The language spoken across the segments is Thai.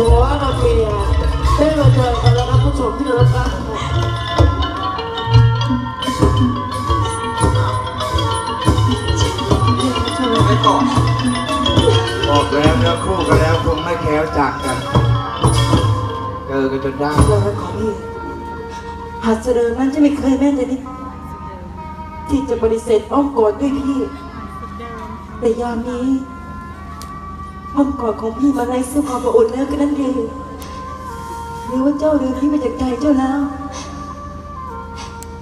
ผัวกับเมียได้มาเจอกันแล้วครับผู้ชมที่เคารพครับไปต่อบอกแล้วเนื้อคู่กันแล้วคงไม่แคล้วจากกัน เจอกันจนได้เราและของพี่หาดเสดอนั้นจะไม่เคยแม้แต่นิดที่จะปฏิเสธอ้อมกอดด้วยพี่ แต่ยามนี้ อ้อมกอดของพี่มาไร้ซึ่งความอบอุ่นแล้วก็นั่นเองหรือว่าเจ้าลืมพี่ไปจากใจเจ้าแล้ว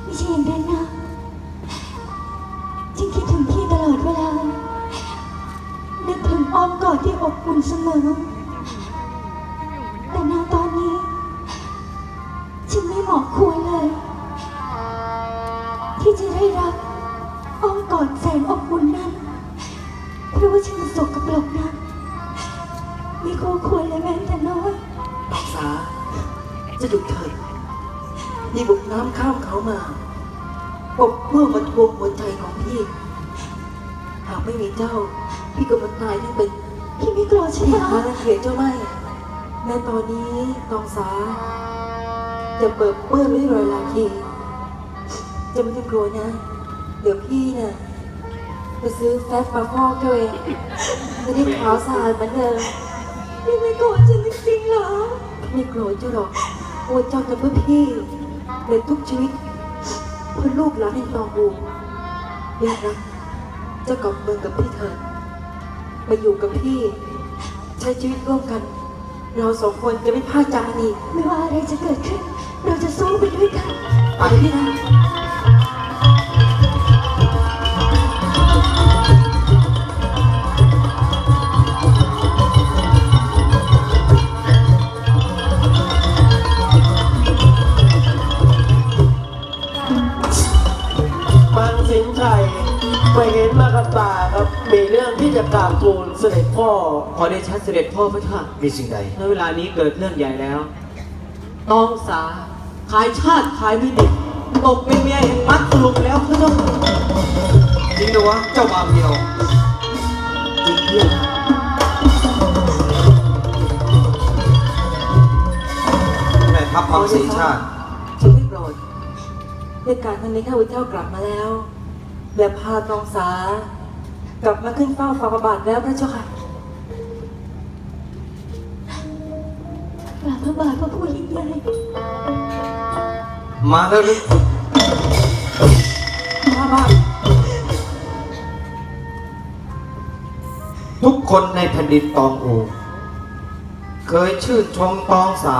ไม่ใช่อย่างนั้นนะฉันคิดถึงพี่ตลอดเวลา นึกถึงอ้อมกอดที่อบอุ่นเสมอ แต่ณตอนนี้ ฉันไม่เหมาะควรเลย ที่จะได้รับอ้อมกอดแสนอบอุ่นนั้น เพราะว่าฉันมันสกปรกนะ ไม่คู่ควรเลยแม้แต่น้อยปรักษาจะหยุดเถิดนี่บุกน้ำข้ามเขามาปกเพื่อมาทวงหัวใจของพี่ หากไม่มีเจ้า พี่ก็มันตายทั้งเป็นพี่ไม่กลัวฉันพี่เหรอมาเกลียดเจ้าไม่แม้ตอนนี้ตองสา จะเปิดเปื้อนด้วยรอยลาคีจะไม่ต้องกลัวนะ เดี๋ยวพี่น่ะไปซื้อแฟตมาฟอกเจ้าเองจะได้ขาวสะอาดเหมือนเดิม พี่ไม่โกรธฉันจริงๆเหรอไม่โกรธเจ้าหรอกโอ้เจ้าจะเพื่อพี่ในทุกชีวิต เพื่อลูกหลานในตองบูเรียกนะเจ้ากลับเมืองกับพี่เถิดมาอยู่กับพี่ ใช้ชีวิตร่วมกัน เราสองคนจะไม่พลาดจากกันอีกไม่ว่าอะไรจะเกิดขึ้น เราจะสู้ไปด้วยกันไปพี่นะ ชัยไปเห็นมากับตาครับมีเรื่องที่จะกราบทูลเสด็จพ่อขอได้ชัดเสด็จพ่อพระเจ้ามีสิ่งใดในเวลานี้เกิดเรื่องใหญ่แล้วตองสาขายชาติขายไม่ดิบตกเป็นเมียแห่งมัดสรุปแล้วพระเจ้าจริงด้วยวะเจ้าบางเดียวจริงเพื่อนแม่ทัพมังสีชาติฉันไม่โกรธด้วยการครั้งนี้ข้าพเจ้ากลับมาแล้ว และพาตองสากลับมาขึ้นเฝ้าฝ่าพระบาทแล้วพระเจ้าค่ะกราบพระบาทพระผู้ยิ่งใหญ่มาแล้วหรือพระบาททุกคนในแผ่นดินตองอูเคยชื่นชมตองสา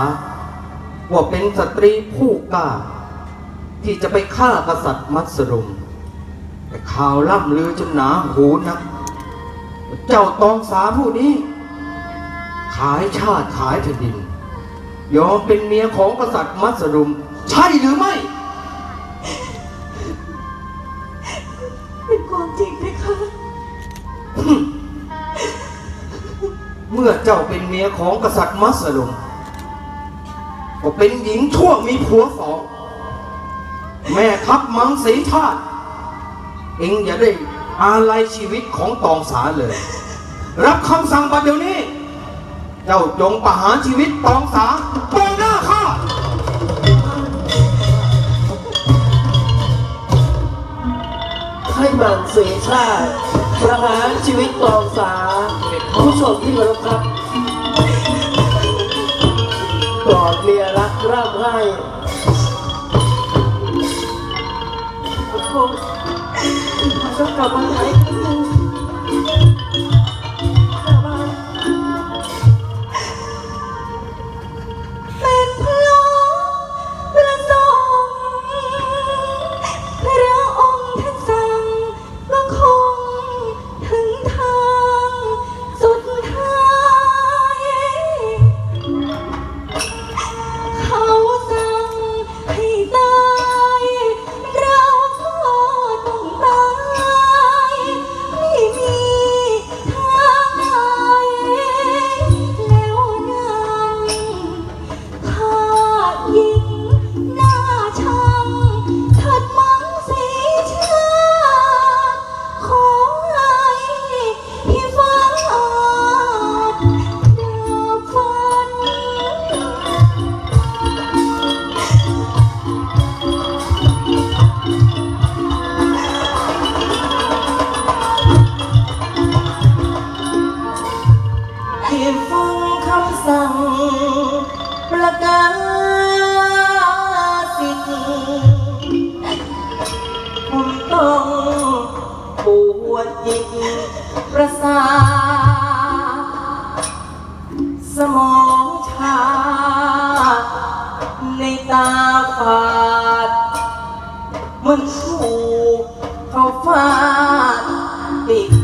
ว่าเป็นสตรีผู้กล้า ที่จะไปฆ่ากษัตริย์มัสรุม แต่ข่าวล่ำลือจนหนาหูนักว่าเจ้าตองสาผู้นี้ ขายชาติขายแผ่นดิน ยอมเป็นเมียของกษัตริย์มัสรุม ใช่หรือไม่ เป็นความจริงไหมคะ เมื่อเจ้าเป็นเมียของกษัตริย์มัสลุม ก็เป็นหญิงชั่วมีผัวสอง แม่ทัพมังสีชาติ เองอย่าได้อาลัยชีวิตของตองสาเลย รับคำสั่งบัดเดี๋ยวนี้ เจ้าจงประหารชีวิตตองสาตรงหน้าข้าให้มังสีชาติประหารชีวิตตองสา ผู้ชมที่เคารพครับกอดเมียรักร่ำให้ กลับมาหา สมองชา ในตาฝาด มันถูกเขาฟาดติด